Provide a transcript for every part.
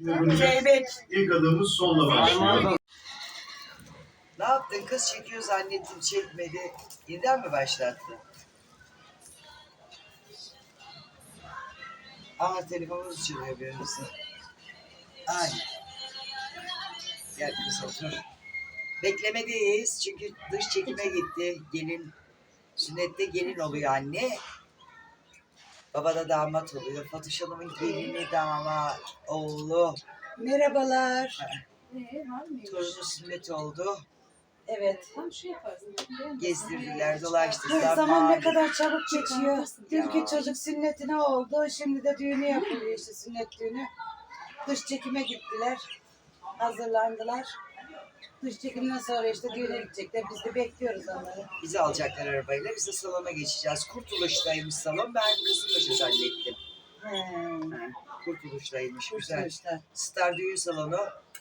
Zeybek. İlk adımız solla başlıyor. Ne yaptın kız çekiyor zannettim çekmedi. Yeniden mi başlattın? Aa telefonumuz çalıyor birimizin. Ay. Gel biz otur. Beklemedeyiz çünkü dış çekime gitti. Gelin, sünnette gelin oluyor anne. Baba da damat oluyor. Fatoş Hanım'ın gelini damat oğlu. Merhabalar. Torunu sünnet oldu. Evet. Tam şu yaparsın. Gezdirdiler, dolaştırdılar. zaman ne kadar çabuk geçiyor. Dünkü çocuk sünnetine oldu. Şimdi de düğünü yapılıyor işte sünnet düğünü. Dış çekime gittiler. Hazırlandılar. Dış çekimden sonra işte düğüne gidecekler. Biz de bekliyoruz onları. Bizi alacaklar arabayla. Biz de salona geçeceğiz. Kurtuluş'taymış salon. Ben Kızılbaşı zannettim. He. Kurtuluş'taymış. Güzel. Star düğün salonu.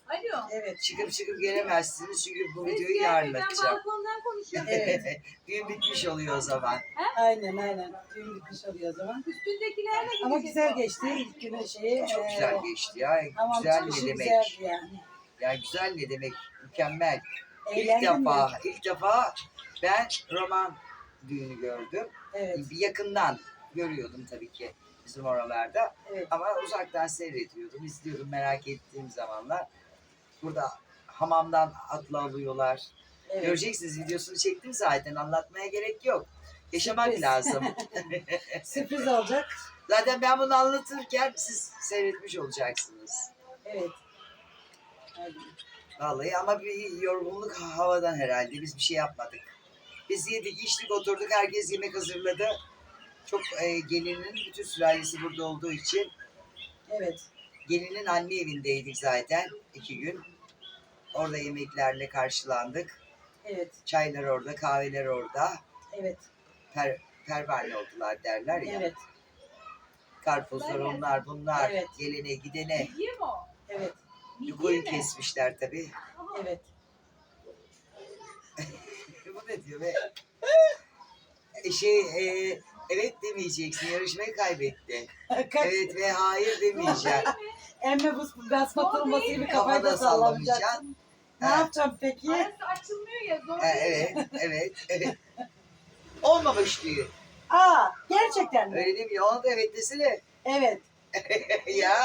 Alo. Evet. Çıkıp çıkıp gelemezsiniz çünkü bu videoyu yarın Ben atacağım. balkondan konuşuyorum. Evet. düğün bitmiş oluyor o zaman. Aynen aynen. Düğün bitmiş oluyor o zaman. Üstündekilerle gidecek Ama güzel o. geçti. İlk günü şeyi. Çok e, güzel geçti ya. Güzel ne demek? güzeldi yani. Ya güzel ne demek? Mükemmel. İlk Eğlendin mi? defa, ilk defa ben roman düğünü gördüm. Evet. Bir yakından görüyordum tabii ki bizim oralarda. Evet. Ama uzaktan seyrediyordum, izliyordum merak ettiğim zamanlar. Burada hamamdan atla alıyorlar. evet. Göreceksiniz videosunu çektim zaten anlatmaya gerek yok. Yaşamak Sürpriz. lazım. Sürpriz olacak. zaten ben bunu anlatırken siz seyretmiş olacaksınız. Evet. Hadi. Vallahi ama bir yorgunluk havadan herhalde. Biz bir şey yapmadık. Biz yedik, içtik, oturduk. Herkes yemek hazırladı. Çok e, gelinin bütün sülalesi burada olduğu için Evet. gelinin anne evindeydik zaten iki gün. Orada yemeklerle karşılandık. Evet. Çaylar orada, kahveler orada. Evet. Per, pervane oldular derler ya. Evet. Karpuzlar onlar bunlar. Evet. Gelene gidene. Mi o? Evet. Bir Midye koyun mi? kesmişler tabii. Evet. Bu ne diyor be? E, Şey, e, evet demeyeceksin. Yarışmayı kaybetti. Evet ve hayır demeyeceksin. Emme bu basma turması gibi kafayı da sallamayacak. sallamayacaksın. Ne yapacağım peki? Arası açılmıyor ya zor Ha, evet, evet, evet. Olmamış diyor. Aa, gerçekten mi? Öyle değil mi? Ona da evet desene. Evet. ya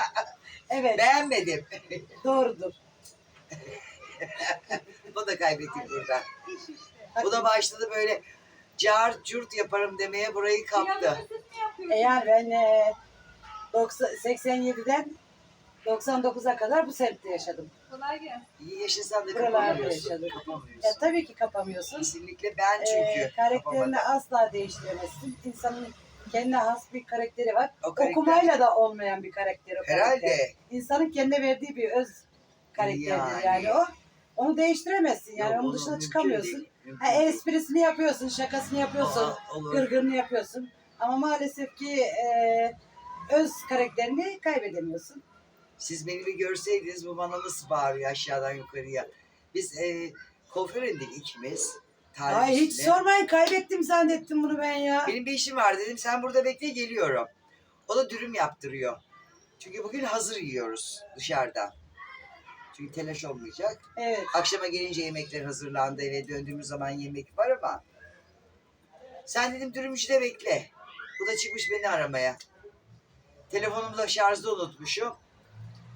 Evet. beğenmedim. Doğrudur. Bu da kaybettik burada. Bu da başladı böyle car curt yaparım demeye burayı kaptı. E ya ben e, 90, 87'den 99'a kadar bu semtte yaşadım. Kolay gelsin. İyi yaşasan da Buralarda kapamıyorsun. yaşadım. Kapamıyorsun. Ya tabii ki kapamıyorsun. Kesinlikle ben çünkü karakterini kapamadım. asla değiştiremezsin. İnsanın kendine has bir karakteri var. O karakter- Okumayla da olmayan bir karakteri. o karakter. Herhalde. İnsanın kendine verdiği bir öz karakterdir Yani. yani, o. Onu değiştiremezsin yani Yok, onun onu dışına mümkün çıkamıyorsun. değil, mümkün Ha, değil. esprisini yapıyorsun, şakasını yapıyorsun, Aa, olur. gırgırını yapıyorsun. Ama maalesef ki e, öz karakterini kaybedemiyorsun. Siz beni bir görseydiniz bu bana nasıl bağırıyor aşağıdan yukarıya. Biz e, kuaför indik ikimiz. Tarih Ay hiç sormayın kaybettim zannettim bunu ben ya. Benim bir işim var dedim sen burada bekle geliyorum. O da dürüm yaptırıyor. Çünkü bugün hazır yiyoruz dışarıda. Çünkü telaş olmayacak. Evet. Akşama gelince yemekler hazırlandı eve döndüğümüz zaman yemek var ama. Sen dedim dürümcüde bekle. Bu da çıkmış beni aramaya. Telefonumu da şarjda unutmuşum.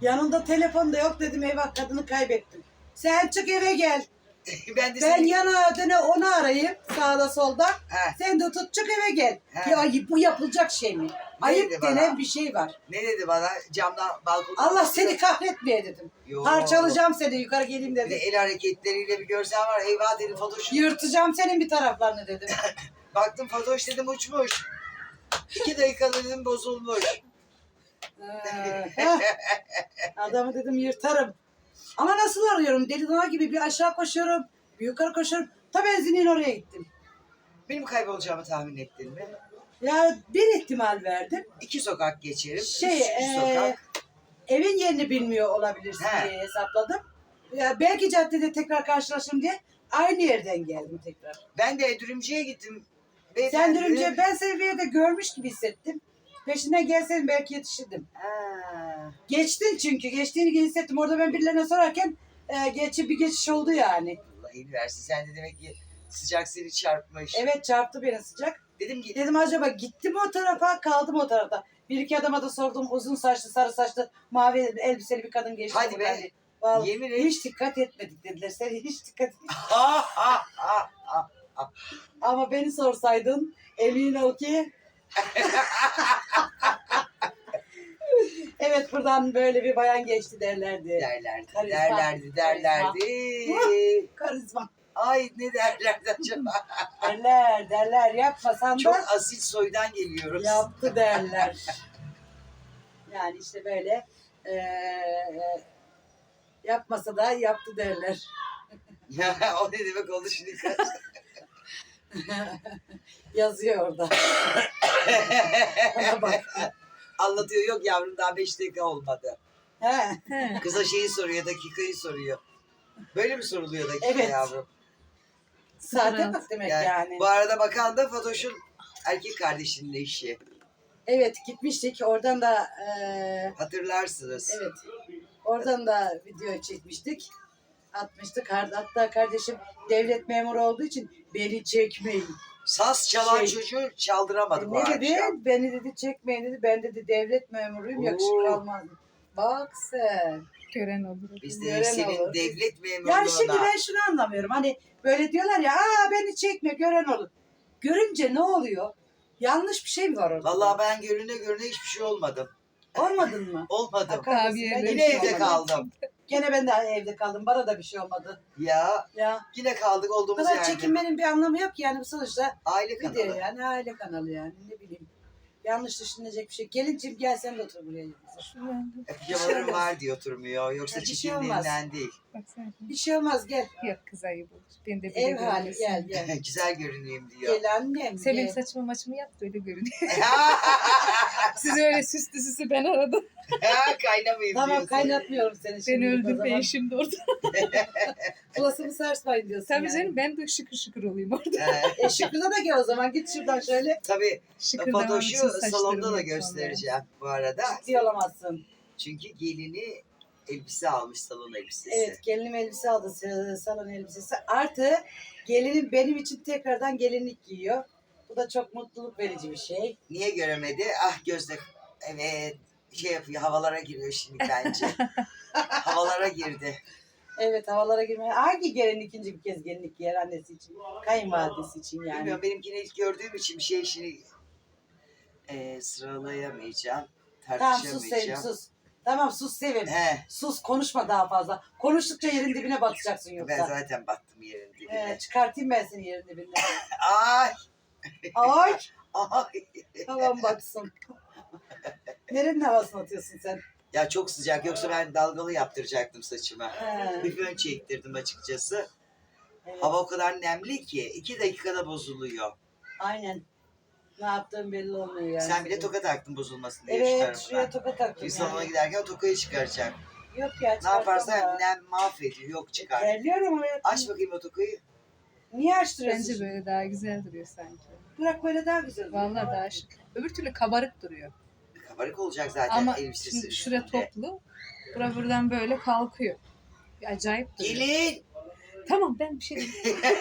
Yanında telefon da yok dedim eyvah kadını kaybettim. Sen çık eve gel. ben de Ben seni... yana döne onu arayayım sağda solda. He, Sen de tut çık eve gel. He. Ya bu yapılacak şey mi? Ayıp dedi bana? denen bir şey var. ne dedi bana camdan balkonda... Allah seni kahretmeye dedim. Yo. Parçalayacağım seni yukarı geleyim Bir de dedim. el hareketleriyle bir görsen var eyvah dedim Fatoş. Yırtacağım senin bir taraflarını dedim. Baktım Fatoş dedim uçmuş. İki dakikada dedim bozulmuş. Ee. Adamı dedim yırtarım. Ama nasıl arıyorum? Deli dana gibi bir aşağı koşuyorum, bir yukarı koşuyorum. Ta benzinin oraya gittim. Benim kaybolacağımı tahmin ettin mi? Ya bir ihtimal verdim. İki sokak geçerim. Şey, üç ee, sokak. evin yerini bilmiyor olabilirsin He. diye hesapladım. Ya belki caddede tekrar karşılaşırım diye aynı yerden geldim tekrar. Ben de dürümcüye gittim. Sen Beyefendi dürümce dedi, ben seni bir yerde görmüş gibi hissettim. Peşinden gelseydin belki yetişirdim. "Ha, Geçtin çünkü. Geçtiğini hissettim. Orada ben birilerine sorarken e, geçi bir geçiş oldu yani. Allah iyi versin. Sen de demek ki sıcak seni çarpmış. Evet çarptı beni sıcak. Dedim ki Dedim acaba gitti mi o tarafa kaldı mı o tarafta? Bir iki adama da sordum uzun saçlı sarı saçlı mavi elbiseli bir kadın geçti. Hadi be. buradan. Vallahi Yemin et. hiç dikkat etmedik dediler. Sen hiç dikkat et. ha ha ha ha. Ama beni sorsaydın emin ol ki Evet buradan böyle bir bayan geçti derlerdi. derlerdi, Karizma. derlerdi, derlerdi. Karizma. Ay ne derlerdi acaba? Derler derler yapmasan Çok da asil soydan geliyoruz. yaptı derler. Yani işte böyle eee, yapmasa da yaptı derler. Ya o ne demek oldu şimdi? Yazıyor orada. Bana bak. Anlatıyor yok yavrum daha beş dakika olmadı. He. Kıza şeyi soruyor, dakikayı soruyor. Böyle mi soruluyor dakika Evet. yavrum? Saate bak demek Yani, yani. Bu arada bakan da Fatoş'un erkek kardeşinin eşi. Evet gitmiştik. Oradan da eee, Hatırlarsınız. evet. Oradan da video çekmiştik. Atmıştık. Hatta kardeşim devlet memuru olduğu için beni çekmeyin. Saz çalan Şey- çocuğu çaldıramadık o Ne dedi? akşam. Beni dedi çekmeyin dedi. Ben dedi devlet memuruyum yakışık Oo. almaz. Bak sen. Gören olur. Biz de Gören senin olur. devlet memurluğuna. Yani şimdi ben şunu anlamıyorum. Hani böyle diyorlar ya aa beni çekme gören olur. Görünce ne oluyor? Yanlış bir şey mi var orada? Vallahi ben görüne görüne hiçbir şey olmadım. Olmadın mı? Olmadım. De yine evde kaldım. Gene ben de evde kaldım. Bana da bir şey olmadı. Ya Ya yine kaldık bu olduğumuz kadar yerde. çekinmenin bir anlamı yok ki yani bu sonuçta Aile video kanalı. yani aile kanalı yani ne bileyim. Yanlış düşünülecek bir şey. Gelincim gel sen de otur buraya. E, Pijamalarım var diye oturmuyor. Yoksa Bir şey olmaz. çirkinliğinden değil. Baksana. Bir şey olmaz gel. Yok kız ayıp olur. Ben de böyle Ev hali gel gel. Güzel görüneyim diyor. Gel annem Sen benim gel. saçımı maçımı yap da öyle görünüyor. Siz öyle süslü süslü ben aradım. Kaynamayayım Tamam diyorsun. kaynatmıyorum seni Beni şimdi. o öldür zaman. şimdi orada. Bulasını sarsmayın diyorsun Tabii yani. canım ben de şıkır şıkır olayım orada. Ee, E Şükrü'ne de gel o zaman. Git şuradan şöyle. tabii Şıkır saçlarım salonda da yok sonra. göstereceğim bu arada. Ciddi olamazsın. Çünkü gelini elbise almış salon elbisesi. Evet gelinim elbise aldı. Salon elbisesi. Artı gelinim benim için tekrardan gelinlik giyiyor. Bu da çok mutluluk verici bir şey. Niye göremedi? Ah Gözde evet şey yapıyor havalara giriyor şimdi bence. havalara girdi. Evet havalara girmeye. Hangi gelin ikinci bir kez gelinlik giyer annesi için? Kayınvalidesi için yani. Bilmiyorum benimkini ilk gördüğüm için bir şey şimdi e, sıralayamayacağım. Tamam sus sevim Tartışamayacağım. sus. Tamam sus sevim. He, Sus konuşma daha fazla. Konuştukça yerin dibine batacaksın ben yoksa. zaten battım yerin dibine. Ee, çıkartayım ben seni yerin dibinden. Ay, Ay ay. tamam baksın. Nerenin havasını atıyorsun sen? Ya çok sıcak yoksa ben dalgalı yaptıracaktım saçımı. He, Bir fön çektirdim açıkçası. evet. Hava o kadar nemli ki iki dakikada bozuluyor. Aynen. Ne yaptığın belli olmuyor yani. Sen bile toka taktın bozulmasın diye şu Evet tarafına. şuraya toka taktım Bir salona yani. giderken o tokayı çıkaracak. Yok ya Ne yaparsa çıkartma. nem mahvediyor. Yok çıkar. Terliyorum ama. Aç bakayım o tokayı. Niye açtırıyorsun? Bence böyle daha güzel duruyor sanki. Bırak böyle daha güzel. oluyor. Vallahi daha şık. Öbür türlü kabarık duruyor. Kabarık olacak zaten Ama elbisesi şimdi şuraya üstünde. toplu. Bura buradan böyle kalkıyor. Bir acayip duruyor. Gelin. Tamam ben bir şey demiyorum.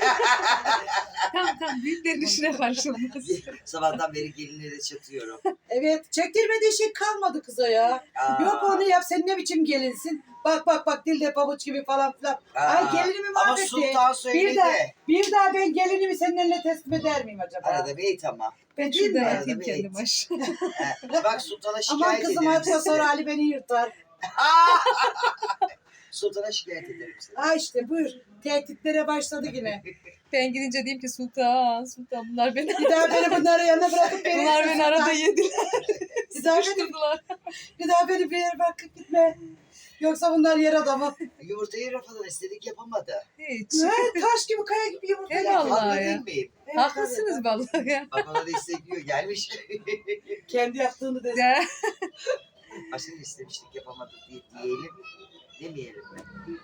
büyüklerin işine karşılamaz. Sabahtan beri gelinlere çatıyorum. Evet çektirmediği şey kalmadı kıza ya. Aa, Yok onu yap sen ne biçim gelinsin. Bak bak bak dilde pabuç gibi falan filan. aa. Ay gelinimi Ama mahvetti. Sultan söyledi. Bir daha, bir daha ben gelinimi senin eline teslim eder miyim acaba? Arada bir et ama. ben değil Şuradan mi? Arada atayım bir kendim et. aşağı. Bak Sultan'a Aman şikayet kızım ederim atıyor sizi. sonra Ali beni yırtar. Sultan'a şikayet ederim seni. Ha işte buyur. Tehditlere başladı yine. Ben gidince diyeyim ki Sultan, Sultan bunlar beni Bir daha beni bunların yanına bırakıp beni Bunlar beni arada yediler. Bir daha beni, Sıkıştırdılar. bir daha beni bir yere bırakıp gitme. Yoksa bunlar yer adamı. Yumurtayı rafadan istedik yapamadı. Hiç. Ne? Taş gibi kaya gibi yumurta Helal yapıyor. Haklı ya. değil miyim? Evet, Haklısınız vallahi ya. Bak ona destekliyor gelmiş. tabii. Kendi yaptığını destek. Ya, ne istemiştik yapamadı diye diyelim. Demeyelim mi?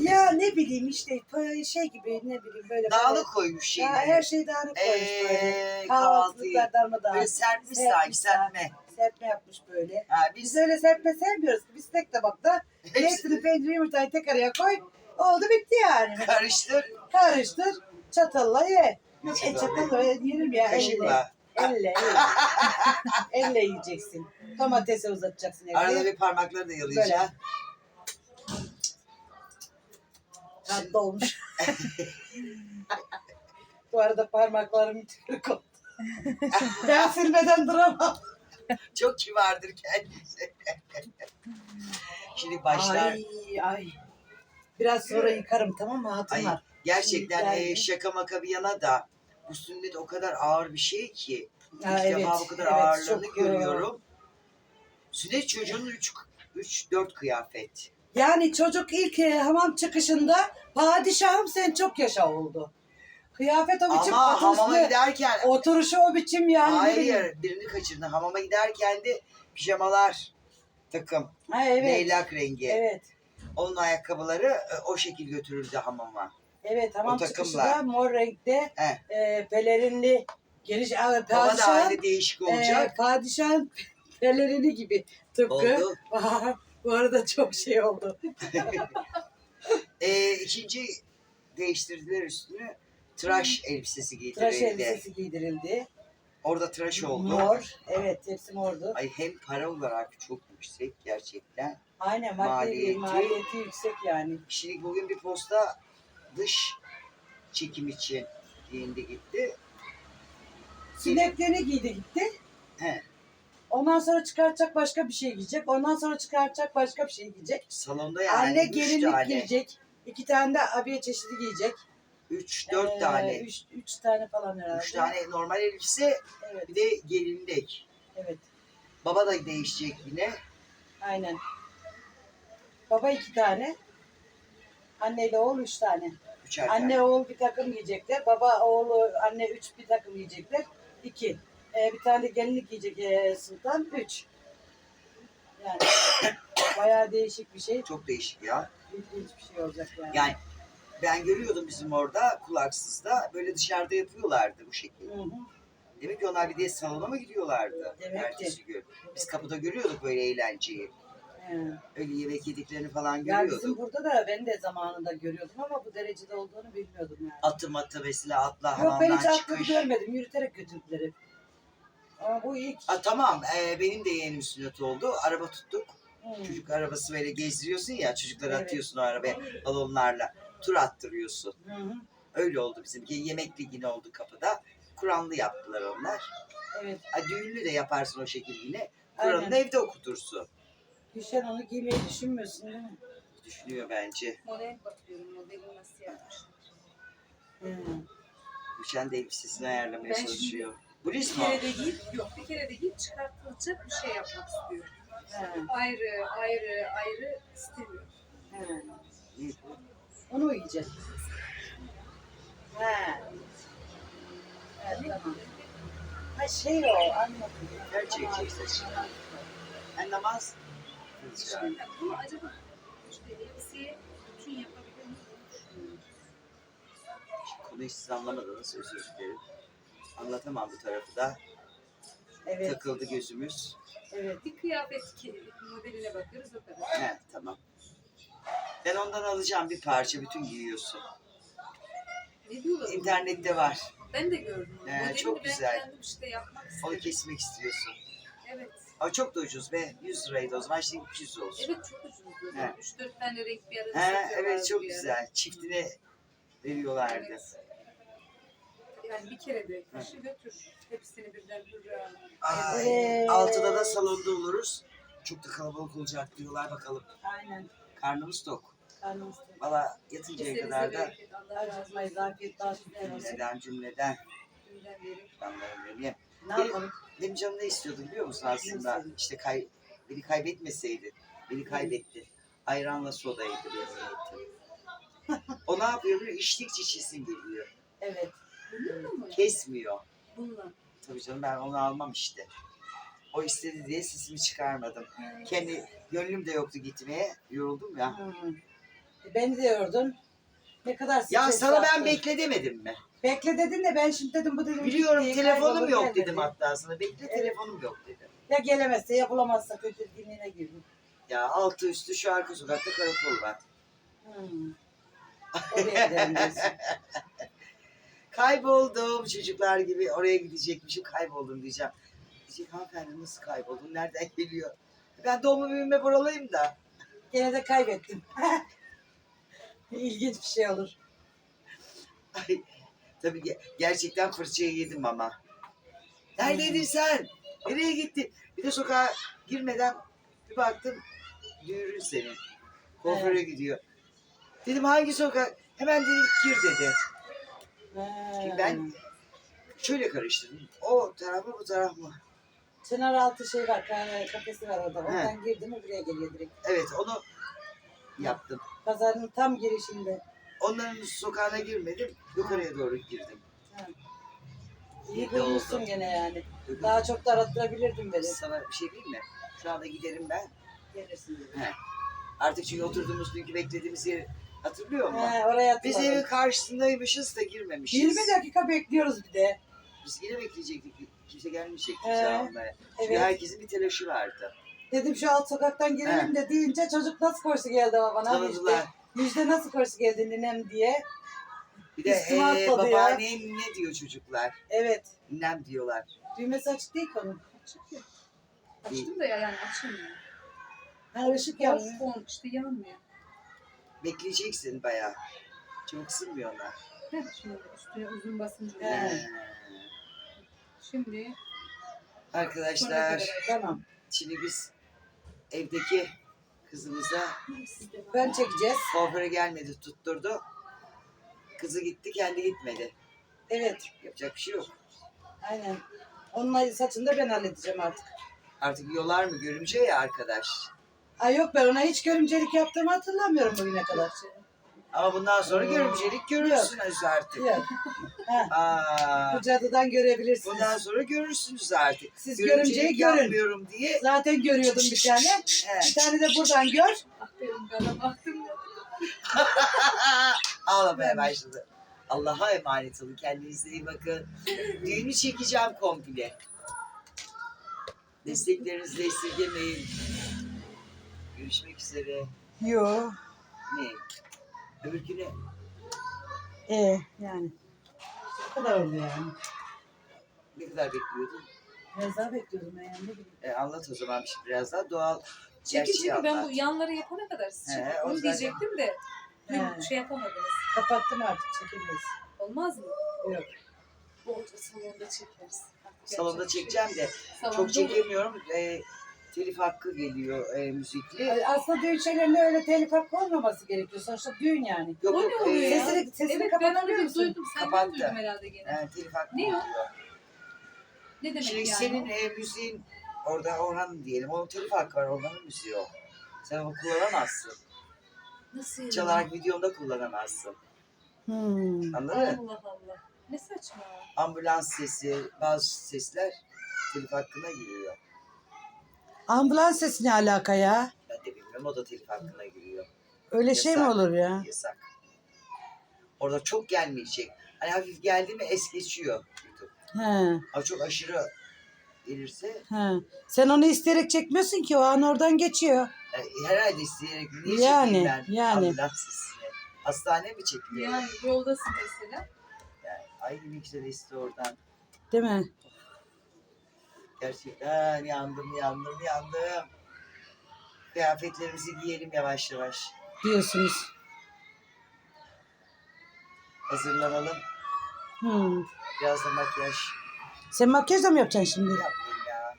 Ya ne bileyim işte böyle şey gibi ne bileyim böyle. Dağınık koymuş böyle. Ya her şey dağınık koymuş böyle. Eee kahvaltıyı. Kahvaltılıklar darmadağın. Böyle serpmiş sanki serpme. serpme yapmış böyle. Ha, Biz biz öyle serpme sevmiyoruz. Biz tek tabakta hepsini peyniri yumurtayı tek araya koy. Oldu bitti yani. karıştır. Karıştır. Çatalla ye. Ne E, çatalla yerim ya. Kaşıkla. Elle. Elle, elle yiyeceksin. Domatesi uzatacaksın Arada elle. bir parmakları da yalayacaksın. Tatlı olmuş. Bu arada parmaklarım tükürük oldu. ben silmeden duramam. Çok kibardır kendisi. Şimdi başlar. Ay ay. Biraz sonra yıkarım tamam mı Ay, hatunlar? gerçekten Şimdi e, şaka maka bir yana da bu sünnet o kadar ağır bir şey ki. Ha, İlk defa bu kadar ağırlığını çok, görüyorum. Sünnet çocuğunun 3 3 4 kıyafet. Yani çocuk ilk e, hamam çıkışında padişahım sen çok yaşa oldu. Kıyafet o biçim Ama hamama atışlı. giderken Oturuşu o biçim yani. ne bileyim. hayır birini kaçırdın. Hamama giderken de pijamalar takım. Ha, evet. Leylak rengi. Evet. Onun ayakkabıları e, o şekil götürüldü hamama. Evet hamam O takımla. çıkışında mor renkte He. e, pelerinli geniş a, Hava da padişahın, aynı değişik olacak. e, padişahın pelerini gibi tıpkı. Oldu. Bu arada çok şey oldu. E, ikinci değiştirdiler üstünü. Tıraş elbisesi Tıraş giydirildi. elbisesi giydirildi. Orada tıraş oldu. Mor. Evet hepsi mordu. Ay hem para olarak çok yüksek gerçekten. Aynen Maliyeti- maliyeti yüksek yani. Şimdi bugün bir posta dış çekim için giyindi gitti. Sünnetlerini giydi gitti. He. Ondan sonra çıkartacak başka bir şey giyecek. Ondan sonra çıkartacak başka bir şey giyecek. Salonda yani Anne üç gelinlik tane, giyecek. İki tane de abiye çeşidi giyecek. üç, dört Ee, tane. Üç, üç tane falan herhalde. Üç tane normal elbise Evet, bir de gelinlik. evet. Baba da değişecek yine. Aynen. Baba iki tane. Anneyle oğul üç tane. Üçer Anne tane. oğul bir takım giyecekler. Baba oğlu anne üç bir takım giyecekler. İki. Ee, bir tane de gelinlik giyecek ee, Sultan. Üç. Yani bayağı değişik bir şey. Çok değişik ya. İlginç bir şey olacak yani. Yani ben görüyordum bizim orada kulaksızda böyle dışarıda yapıyorlardı bu şekilde. Hı hı. Demek ki onlar bir de salona mı gidiyorlardı Demek ki. ertesi gün. Biz kapıda görüyorduk böyle eğlenceyi. He. Öyle yemek yediklerini falan Ya görüyorduk. bizim burada da ben de zamanında görüyordum ama bu derecede olduğunu bilmiyordum yani. Atı matı mesela atla Yok ben hiç çıkış. görmedim. Yürüterek götürdüler hep. Ama bu ilk. A, tamam e, benim de yeğenim sünnet oldu. Araba tuttuk. Hı. Çocuk arabası böyle gezdiriyorsun ya çocukları Evet. atıyorsun o arabaya balonlarla. Tur attırıyorsun. Hı hı. Öyle oldu bizimki. Yemekli yine oldu kapıda. Kur'anlı yaptılar onlar. Evet. Ha, düğünlü de yaparsın o şekilde yine. Kur'an'ı evde okutursun. Gülşen onu giymeyi düşünmüyorsun değil mi? Düşünüyor bence. Model bakıyorum. Modeli nasıl yapmışlar. Hı. Gülşen de elbisesini ayarlamaya Ben şimdi- Bir kere de giyip, yok bir kere de giyip çıkartılacak bir şey yapmak istiyorum. He. Ayrı, ayrı, ayrı istemiyorum. He. İyi. Onu mu giyeceksin? He. Evet, tamam. Ha şey o anladım. Gerçekçi. Ben namaz kılacağım. Ya bunu acaba işte elbiseye bütün yapabilir miyim? Konuyu siz anlamadınız özür dilerim. Anlatamam bu tarafı da. Evet, Takıldı gözümüz. evet. Bir kıyafet modeline bakıyoruz o kadar. He tamam. Ben ondan alacağım bir parça bütün giyiyorsun. Ne diyorlar? İnternette var. Ben de gördüm. onu. Modelini çok ben güzel. kendim işte yapmak Onu istedim. kesmek istiyorsun. Evet. Ama çok da ucuz be. 100 liraydı o zaman şimdi 200 olsun. Evet çok ucuzdu. He. 3-4 tane renk bir arada He, evet çok bir ara. güzel. Çiftine veriyorlardı. Evet. Yani bir kere de kışı götür. Hepsini birden hurra. Ay, Evet. altıda da salonda oluruz. Çok da kalabalık olacak diyorlar bakalım. Aynen. Karnımız tok. Karnımız Valla yatıncaya Kesenize kadar da bereket. Allah razı olsun. Afiyet olsun. cümleden cümleden Dünden beri. Ne yapalım? Benim canım ne istiyordu biliyor musun aslında? Nasıl? İşte kay, beni kaybetmeseydi. Beni kaybetti. Ayranla sodaydı benim niyetim. o ne yapıyor biliyor musun? İçtikçe içesin geliyor. Evet. Kesmiyor. Bununla. Tabii canım ben onu almam işte. O istedi diye sesimi çıkarmadım. Kendi gönlüm de yoktu gitmeye. Yoruldum ya. Hı. Beni de yordun. Ne kadar Ya sana ben yaptın. bekle demedim mi? Bekle dedin de ben şimdi dedim bu dedim. Biliyorum gitti, telefonum yok dedim dedi. hatta sana. Bekle Evet. telefonum yok dedim. Ya gelemezse ya bulamazsa tedirginliğine girdim. Ya altı üstü şu arka sokakta karakol var. Hmm. Oraya gidelim. Kayboldum çocuklar gibi oraya gidecekmişim kayboldum diyeceğim. Diyecek hanımefendi nasıl kayboldun nereden geliyor? Ben doğma büyüme buralıyım da. Gene de kaybettim. İlginç bir şey olur. Ay, tabii ge- gerçekten fırçayı yedim ama. Neredeydin sen? Nereye gittin? Bir de sokağa girmeden bir baktım düğürün seni. Kuaföre gidiyor. Dedim hangi sokak? Hemen dedi gir dedi. Ha. Ben şöyle karıştırdım. O taraf mı bu taraf mı? Çınar altı şey var, kahve kafesi var orada. Oradan girdim mi buraya geliyor direkt. Evet onu yaptım. Pazarın tam girişinde. Onların sokağına girmedim. Yukarıya doğru girdim. Ha. İyi İyi de oldu. bulmuşsun gene yani. Daha çok da arattırabilirdim beni. Sana bir şey diyeyim mi? Şu anda giderim ben. Gelirsin dedim. He. Artık çünkü oturduğumuz dünkü beklediğimiz yeri hatırlıyor musun? He, oraya Biz atladım. evin karşısındaymışız da girmemişiz. 20 dakika bekliyoruz bir de. Biz yine bekleyecektik. Kimse gelmeyecek kimse almaya. Çünkü Evet. herkesin bir telaşı vardı. Dedim şu alt sokaktan girelim de deyince çocuk nasıl koştu geldi babana. Tanıdılar. Müjde, müjde nasıl koştu geldi ninem diye. Bir de Üstüme ee, atladı ya. babaannem ne diyor çocuklar? Evet. Ninem diyorlar. Düğmesi açık değil ki onun. Açık ya. Açtım da ya yani açılmıyor. Ha ışık yanmıyor. Fon işte yanmıyor. Bekleyeceksin bayağı. Çok ısınmıyor onlar. Heh, şöyle üstüne uzun basınca. He. He. Şimdi Arkadaşlar Tamam. şimdi biz evdeki kızımıza Ben çekeceğiz. kuaföre gelmedi tutturdu. Kızı gitti kendi gitmedi. Evet. Yapacak bir şey yok. Aynen. Onun saçını da ben halledeceğim artık. Artık yolar mı görümce ya arkadaş. Ay yok ben ona hiç görümcelik yaptığımı hatırlamıyorum bugüne kadar. Ama bundan sonra görümcelik görürsünüz artık. Yok. Ha, Aa, bu cadıdan görebilirsiniz. bundan sonra görürsünüz artık. Siz görümceyi görün. yapmıyorum diye. Zaten görüyordum bir tane. Bir tane de buradan gör. aferin bana baktım ya. Ağlamaya başladı. Allah'a emanet olun. Kendinize iyi bakın. Düğünü çekeceğim komple. Desteklerinizi esirgemeyin. Görüşmek üzere. Yo. Ne? Öbürküne Ee, yani. Bu kadar oldu yani. ne kadar bekliyordun? Biraz daha bekliyordum ben yani. Ne bileyim. E, anlat o zaman şimdi biraz daha doğal. Çekin Gerçeği çekin ben anlat. bu yanları yapana kadar siz He, o Onu zaten- diyecektim de dün He. şey yapamadınız. Kapattım artık çekemeyiz. Olmaz mı? Yok. Bolca salonda çekeriz. Salonda bir şey çekeceğim de çok çekemiyorum. E, telif hakkı geliyor e, müzikli. Ay, Aslında düğün şeylerinde öyle telif hakkı olmaması gerekiyor. Sonuçta düğün yani. Yok O yok. ne oluyor e, ya? Sesini, sesini Evet ben kapatabiliyor onu musun? duydum. Senden Kapattı. duydum herhalde gene. e, telif hakkı Ne o? oluyor. Ne demek Şimdi yani? senin e, müziğin orada Orhan diyelim. Onun telif hakkı var. Orhan'ın müziği o. Sen onu kullanamazsın. Nasıl yani? Çalarak videonda kullanamazsın. Hmm. Anladın mı? Allah Allah. Ne saçma. Ambulans sesi, bazı sesler telif hakkına giriyor. Ambulans sesi ne alaka ya? Ben de bilmiyorum o da telif hakkına giriyor. Öyle şey mi Yasak. olur ya? Yasak. Orada çok gelmeyecek. Hani hafif geldi mi es geçiyor YouTube. He, Ama çok aşırı gelirse he. Sen onu isteyerek çekmiyorsun ki o an oradan geçiyor. e, herhalde isteyerek niye Yani, çekeyim ben yani. ambulans sesini? Hastane mi çekiliyor? Yani yoldasın mesela. Yani, ay ne güzel esti oradan. Değil mi? Gerçekten yandım yandım yandım. Kıyafetlerimizi giyelim yavaş yavaş. Diyorsunuz. Hazırlanalım. Hmm. Biraz da makyaj Sen makyaj da mı yapacaksın şimdi? yapmayayım ya.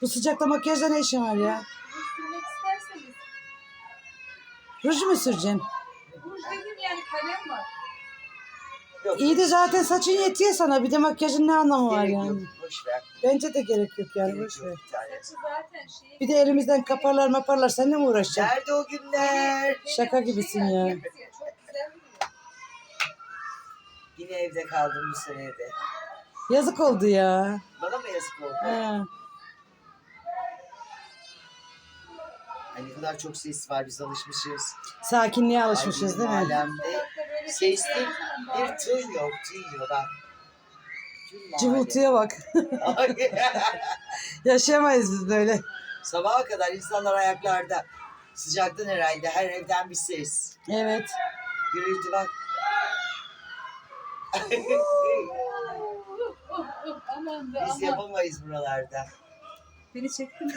Bu sıcakta makyajda ne işin var ya? Ruj sürmek isterseniz. Ruj mu süreceksin? Ruj dediğim yani kalem var. Yok. İyi de zaten saçın yetiyor sana. Bir de makyajın ne anlamı var gerek yani? yok. Boş ver. Bence de gerek yok yani. Gerek Boş ver. yok bir tane. Saçı zaten şey. Bir de elimizden kaparlar maparlar. Seninle mi uğraşacaksın? Nerede o günler? Şaka gibisin ya. Çok güzel duruyor. Yine evde kaldım bu senede. Yazık oldu ya. Bana mı yazık oldu? Ha. Ay ne kadar çok ses var biz alışmışız. Sakinliğe alışmışız Ay, değil mi? Alemde sesli bir tığ yok, yok. Bak. Cıvıltıya bak. Ay. Yaşayamayız biz böyle. Sabaha kadar insanlar ayaklarda. Sıcaktan herhalde her evden bir ses. Evet. Gürültü bak. Aman da Biz aman. yapamayız buralarda. Beni çektin mi?